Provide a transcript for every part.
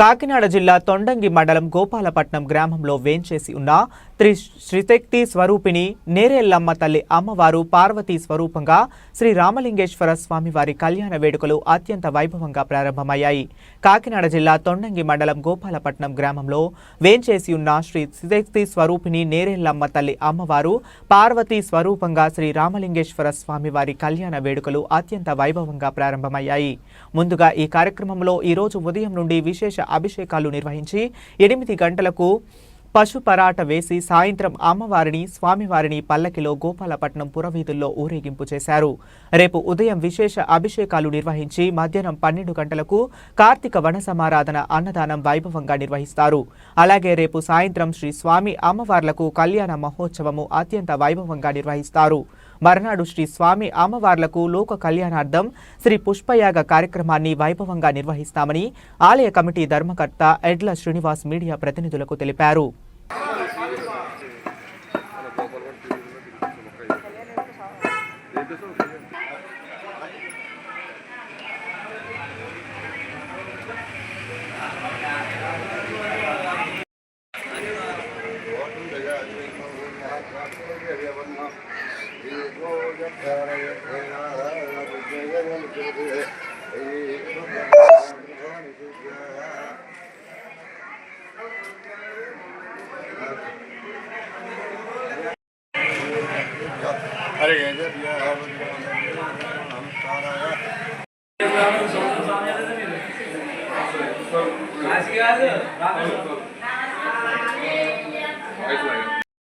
కాకినాడ జిల్లా తొండంగి మండలం గోపాలపట్నం గ్రామంలో వేంచేసి ఉన్న త్రి శ్రీశక్తి స్వరూపిణి నేరేళ్ళమ్మ తల్లి అమ్మవారు పార్వతీ స్వరూపంగా శ్రీ రామలింగేశ్వర స్వామివారి కళ్యాణ వేడుకలు అత్యంత వైభవంగా ప్రారంభమయ్యాయి. కాకినాడ జిల్లా తొండంగి మండలం గోపాలపట్నం గ్రామంలో వేంచేసి ఉన్న శ్రీ శ్రీశక్తి స్వరూపిణి నేరేళ్ళమ్మ తల్లి అమ్మవారు పార్వతీ స్వరూపంగా శ్రీ రామలింగేశ్వర స్వామివారి కళ్యాణ వేడుకలు అత్యంత వైభవంగా ప్రారంభమయ్యాయి. ముందుగా ఈ కార్యక్రమంలో ఈరోజు ఉదయం నుండి విశేష అభిషేకాలు నిర్వహించి ఎనిమిది గంటలకు పశుపరాట వేసి సాయంత్రం అమ్మవారిని స్వామివారిని పల్లకిలో గోపాలపట్నం పురవీధుల్లో ఊరేగింపు చేశారు. రేపు ఉదయం విశేష అభిషేకాలు నిర్వహించి మధ్యాహ్నం పన్నెండు గంటలకు కార్తీక వన సమారాధన అన్నదానం వైభవంగా నిర్వహిస్తారు. అలాగే రేపు సాయంత్రం శ్రీ స్వామి అమ్మవార్లకు కళ్యాణ మహోత్సవము అత్యంత వైభవంగా నిర్వహిస్తారు. మర్నాడు శ్రీ స్వామి అమ్మవార్లకు లోక కళ్యాణార్థం శ్రీ పుష్పయాగ కార్యక్రమాన్ని వైభవంగా నిర్వహిస్తామని ఆలయ కమిటీ ధర్మకర్త ఎడ్ల శ్రీనివాస్ మీడియా ప్రతినిధులకు తెలిపారు.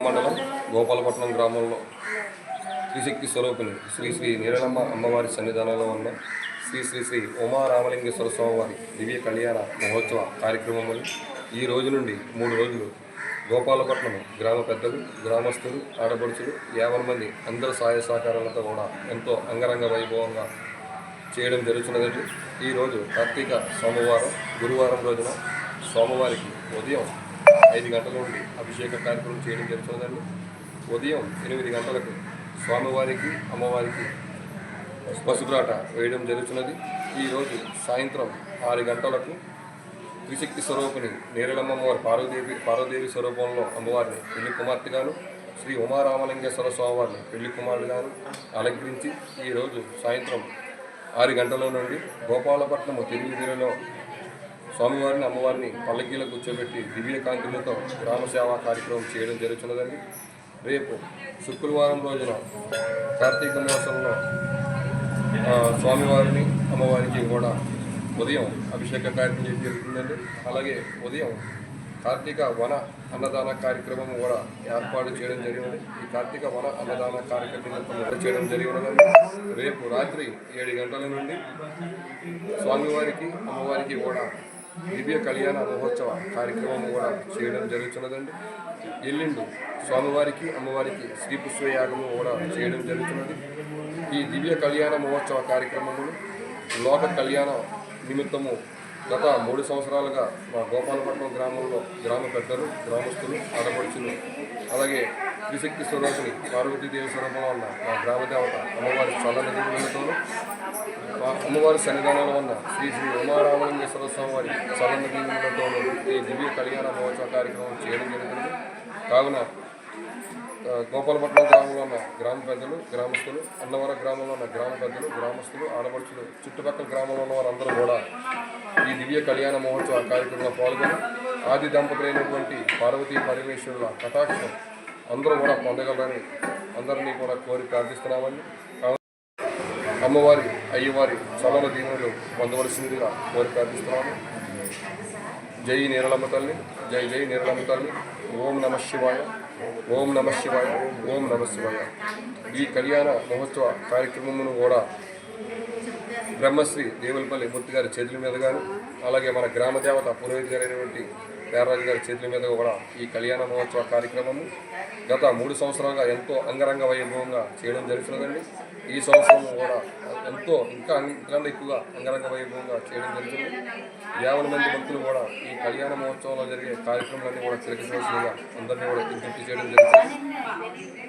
మండలం గోపాలపట్నం గ్రామంలో శ్రీశక్తి స్వరూపిణి. శ్రీ శ్రీ నీరలమ్మ అమ్మవారి సన్నిధానంలో ఉన్న శ్రీ శ్రీ శ్రీ ఉమా రామలింగేశ్వర స్వామివారి దివ్య కళ్యాణ మహోత్సవ కార్యక్రమములు ఈ రోజు నుండి మూడు రోజులు. గోపాలపట్నం గ్రామ పెద్దలు గ్రామస్తులు ఆడపడుచులు యాభై మంది అందరి సహాయ సహకారాలతో కూడా ఎంతో అంగరంగ వైభవంగా చేయడం జరుగుతున్నదండి. ఈరోజు కార్తీక సోమవారం గురువారం రోజున సోమవారికి ఉదయం ఐదు గంటల నుండి అభిషేక కార్యక్రమం చేయడం జరుగుతుందండి ఉదయం ఎనిమిది గంటలకు స్వామివారికి అమ్మవారికి పసుపురాట వేయడం జరుగుతున్నది. ఈరోజు సాయంత్రం ఆరు గంటలకు త్రిశక్తి స్వరూపిణి నేరలమ్మవారి పార్వదేవి పార్వదేవి స్వరూపంలో అమ్మవారిని పెళ్ళి కుమార్తెగాను శ్రీ ఉమారామలింగేశ్వర స్వామివారిని పెళ్ళి కుమారుడుగాను అలంకరించి ఈరోజు సాయంత్రం ఆరు గంటల నుండి గోపాలపట్నం తిరుగుదిలో స్వామివారిని అమ్మవారిని పల్లకీలో కూర్చోబెట్టి దివ్య కాంతులతో గ్రామ సేవా కార్యక్రమం చేయడం జరుగుతున్నదండి. రేపు శుక్రవారం రోజున కార్తీక మాసంలో స్వామివారిని అమ్మవారికి కూడా ఉదయం అభిషేక కార్యక్రమం చేయడం జరుగుతుందండి. అలాగే ఉదయం కార్తీక వన అన్నదాన కార్యక్రమం కూడా ఏర్పాటు చేయడం జరిగినది ఈ కార్తీక వన అన్నదాన కార్యక్రమం చేయడం జరిగినదండి. రేపు రాత్రి ఏడు గంటల నుండి స్వామివారికి అమ్మవారికి కూడా దివ్య కళ్యాణ మహోత్సవ కార్యక్రమం కూడా చేయడం జరుగుతున్నదండి. ఎల్లుండి స్వామివారికి అమ్మవారికి శ్రీ పుష్పయాగము కూడా చేయడం జరుగుతున్నది. ఈ దివ్య కళ్యాణ మహోత్సవ కార్యక్రమములు లోక కళ్యాణ నిమిత్తము గత మూడు సంవత్సరాలుగా మా గోపాలపట్నం గ్రామంలో గ్రామ పెద్దలు గ్రామస్తులు ఆడపడుచులు అలాగే త్రిశక్తి స్వరూపిణి పార్వతీదేవి స్వరూపంలో ఉన్న మా గ్రామదేవత అమ్మవారి చల్లని దీవులతోనూ మా అమ్మవారి సన్నిధానాల ఉన్న శ్రీ శ్రీ ఉమారామలింగేశ్వర స్వామి వారి చల్లని ఈ దివ్య కళ్యాణ మహోత్సవ కార్యక్రమం చేయడం జరుగుతుంది. కావున గోపాలపట్నం గ్రామంలో ఉన్న గ్రామ పెద్దలు గ్రామస్తులు అన్నవరం గ్రామంలో ఉన్న గ్రామ పెద్దలు గ్రామస్తులు ఆడపడుచులు చుట్టుపక్కల గ్రామంలో ఉన్న వారందరూ కూడా ఈ దివ్య కళ్యాణ మహోత్సవ కార్యక్రమంలో పాల్గొని ఆది దంపతులైనటువంటి పార్వతీ పరమేశ్వరుల కటాక్షం అందరూ కూడా పొందగలరని అందరినీ కూడా కోరి ప్రార్థిస్తున్నామని అమ్మవారి అయ్యి అయ్యవారి చలన దీనులు పొందవలసిందిగా కోరి ప్రార్థిస్తున్నాను జై నీరలమ్మ తల్లి జై జై నీరలమ్మ తల్లి. ఓం నమ శివాయ ఓం నమ శివాయ ఓం నమ శివాయ. ఈ కళ్యాణ మహోత్సవ కార్యక్రమమును కూడా బ్రహ్మశ్రీ దేవులపల్లి మూర్తి గారి చేతుల మీదుగాను అలాగే మన గ్రామ దేవత పురోహిత్ గారైనటువంటి పేరరాజు గారి చేతుల మీద కూడా ఈ కళ్యాణ మహోత్సవ కార్యక్రమము గత మూడు సంవత్సరాలుగా ఎంతో అంగరంగ వైభవంగా చేయడం జరుగుతున్నదండి. ఈ సంవత్సరం కూడా ఎంతో ఇంకా ఇంకా ఎక్కువగా అంగరంగ వైభవంగా చేయడం జరుగుతుంది. యాభై మంది భక్తులు కూడా ఈ కళ్యాణ మహోత్సవంలో జరిగే కార్యక్రమాలన్నీ కూడా తిలకించవలసిందిగా అందరినీ కూడా విజ్ఞప్తి చేయడం జరుగుతుంది.